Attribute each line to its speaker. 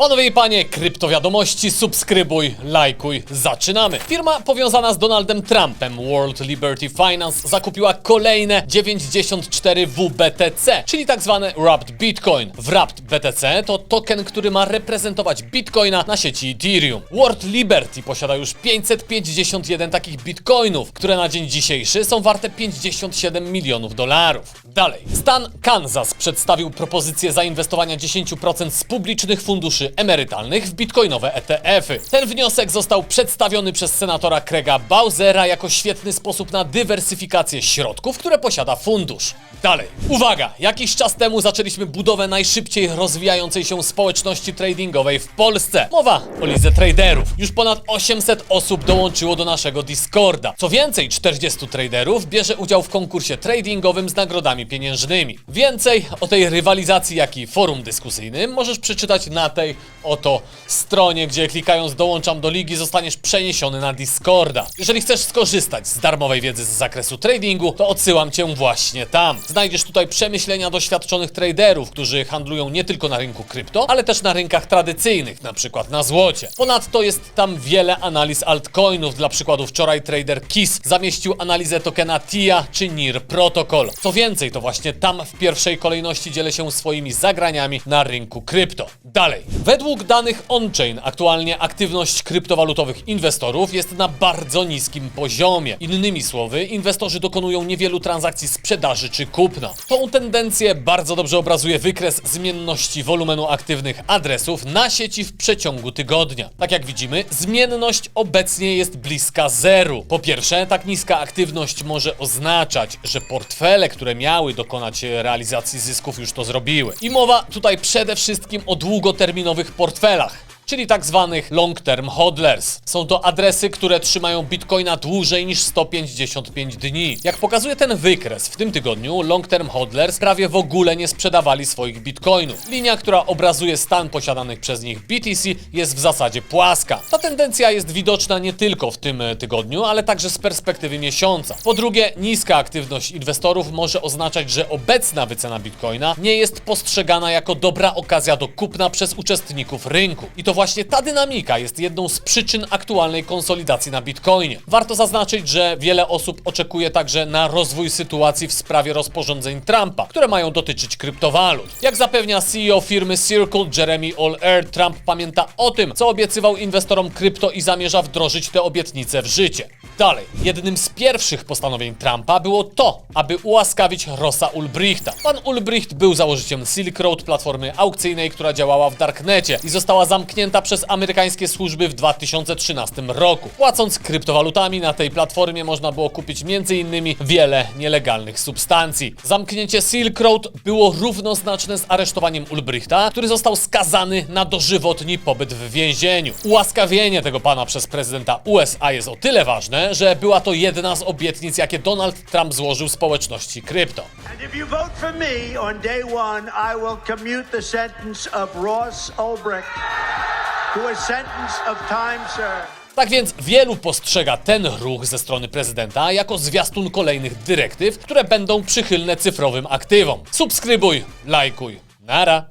Speaker 1: Panowie i panie, kryptowiadomości, subskrybuj, lajkuj, zaczynamy. Firma powiązana z Donaldem Trumpem, World Liberty Finance, zakupiła kolejne 94 WBTC, czyli tak zwany Wrapped Bitcoin. Wrapped BTC to token, który ma reprezentować Bitcoina na sieci Ethereum. World Liberty posiada już 551 takich bitcoinów, które na dzień dzisiejszy są warte 57 milionów dolarów. Dalej. Stan Kansas przedstawił propozycję zainwestowania 10% z publicznych funduszy emerytalnych w bitcoinowe ETF-y. Ten wniosek został przedstawiony przez senatora Craiga Bowsera jako świetny sposób na dywersyfikację środków, które posiada fundusz. Dalej. Uwaga! Jakiś czas temu zaczęliśmy budowę najszybciej rozwijającej się społeczności tradingowej w Polsce. Mowa o lidze traderów. Już ponad 800 osób dołączyło do naszego Discorda. Co więcej, 40 traderów bierze udział w konkursie tradingowym z nagrodami pieniężnymi. Więcej o tej rywalizacji, jak i forum dyskusyjnym możesz przeczytać na tej oto stronie, gdzie klikając dołączam do ligi zostaniesz przeniesiony na Discorda. Jeżeli chcesz skorzystać z darmowej wiedzy z zakresu tradingu, to odsyłam cię właśnie tam. Znajdziesz tutaj przemyślenia doświadczonych traderów, którzy handlują nie tylko na rynku krypto, ale też na rynkach tradycyjnych, na przykład na złocie. Ponadto jest tam wiele analiz altcoinów. Dla przykładu wczoraj trader Kiss zamieścił analizę tokena TIA czy NIR Protocol. Co więcej, to właśnie tam w pierwszej kolejności dzielę się swoimi zagraniami na rynku krypto. Dalej. Według danych on-chain aktualnie aktywność kryptowalutowych inwestorów jest na bardzo niskim poziomie. Innymi słowy, inwestorzy dokonują niewielu transakcji sprzedaży czy kupna. Tą tendencję bardzo dobrze obrazuje wykres zmienności wolumenu aktywnych adresów na sieci w przeciągu tygodnia. Tak jak widzimy, zmienność obecnie jest bliska zeru. Po pierwsze, tak niska aktywność może oznaczać, że portfele, które miały dokonać realizacji zysków, już to zrobiły. I mowa tutaj przede wszystkim o długoterminowych portfelach czyli tak zwanych long-term hodlers. Są to adresy, które trzymają bitcoina dłużej niż 155 dni. Jak pokazuje ten wykres, w tym tygodniu long-term hodlers prawie w ogóle nie sprzedawali swoich bitcoinów. Linia, która obrazuje stan posiadanych przez nich BTC jest w zasadzie płaska. Ta tendencja jest widoczna nie tylko w tym e, tygodniu, ale także z perspektywy miesiąca. Po drugie, niska aktywność inwestorów może oznaczać, że obecna wycena bitcoina nie jest postrzegana jako dobra okazja do kupna przez uczestników rynku. I to właśnie ta dynamika jest jedną z przyczyn aktualnej konsolidacji na Bitcoinie. Warto zaznaczyć, że wiele osób oczekuje także na rozwój sytuacji w sprawie rozporządzeń Trumpa, które mają dotyczyć kryptowalut. Jak zapewnia CEO firmy Circle Jeremy All-Air, Trump pamięta o tym, co obiecywał inwestorom krypto i zamierza wdrożyć te obietnice w życie. Dalej, jednym z pierwszych postanowień Trumpa było to, aby ułaskawić Rossa Ulbrichta. Pan Ulbricht był założycielem Silk Road, platformy aukcyjnej, która działała w Darknecie i została zamknięta przez amerykańskie służby w 2013 roku. Płacąc kryptowalutami na tej platformie można było kupić m.in. wiele nielegalnych substancji. Zamknięcie Silk Road było równoznaczne z aresztowaniem Ulbrichta, który został skazany na dożywotni pobyt w więzieniu. Ułaskawienie tego pana przez prezydenta USA jest o tyle ważne, że była to jedna z obietnic, jakie Donald Trump złożył społeczności krypto.
Speaker 2: Ross Ulbricht
Speaker 1: Tak więc wielu postrzega ten ruch ze strony prezydenta jako zwiastun kolejnych dyrektyw, które będą przychylne cyfrowym aktywom. Subskrybuj, lajkuj. Nara.